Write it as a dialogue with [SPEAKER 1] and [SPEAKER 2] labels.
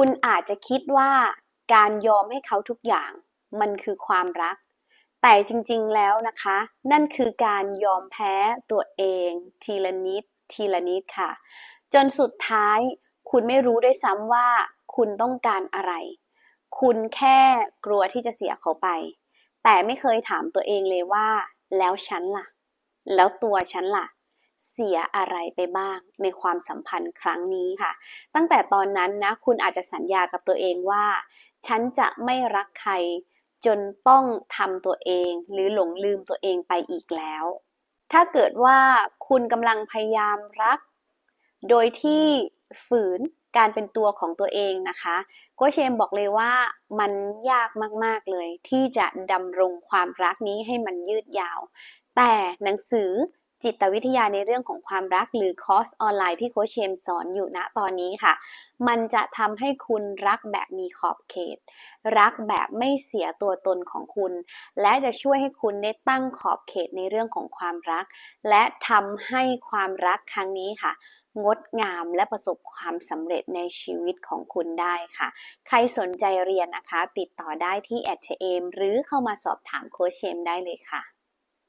[SPEAKER 1] คุณอาจจะคิดว่าการยอมให้เขาทุกอย่างมันคือความรัก แต่จริงๆแล้วนะคะ นั่นคือการยอมแพ้ตัวเอง ทีละนิด ทีละนิดค่ะ จนสุดท้าย คุณไม่รู้ด้วยซ้ำว่า คุณต้องการอะไร คุณแค่กลัวที่จะเสียเขาไป แต่ไม่เคยถามตัวเองเลยว่า แล้วฉันล่ะ แล้วตัวฉันล่ะ เสียอะไรไปบ้างในความสัมพันธ์ครั้งนี้ค่ะ ตั้งแต่ตอนนั้นนะคุณอาจจะสัญญากับตัวเองว่า ฉันจะไม่รักใครจนต้องทำตัวเองหรือหลงลืมตัวเองไปอีกแล้ว ถ้าเกิดว่าคุณกำลังพยายามรัก โดยที่ฝืนการเป็นตัวของตัวเองนะคะโกเชมบอกเลยว่ามันยากมากๆเลย ที่จะดำรงความรักนี้ให้มันยืดยาว แต่หนังสือ จิตวิทยาในเรื่องของความรักหรือคอร์สออนไลน์ที่โคชเชมสอนอยู่ณตอนนี้ค่ะ มันจะทำให้คุณรักแบบมีขอบเขต รักแบบไม่เสียตัวตนของคุณ และจะช่วยให้คุณได้ตั้งขอบเขตในเรื่องของความรัก และทำให้ความรักครั้งนี้ค่ะงดงามและประสบความสำเร็จในชีวิตของคุณได้ค่ะ ใครสนใจเรียนนะคะ ติดต่อได้ที่แอดเชมหรือเข้ามาสอบถามโคชเชมได้เลยค่ะ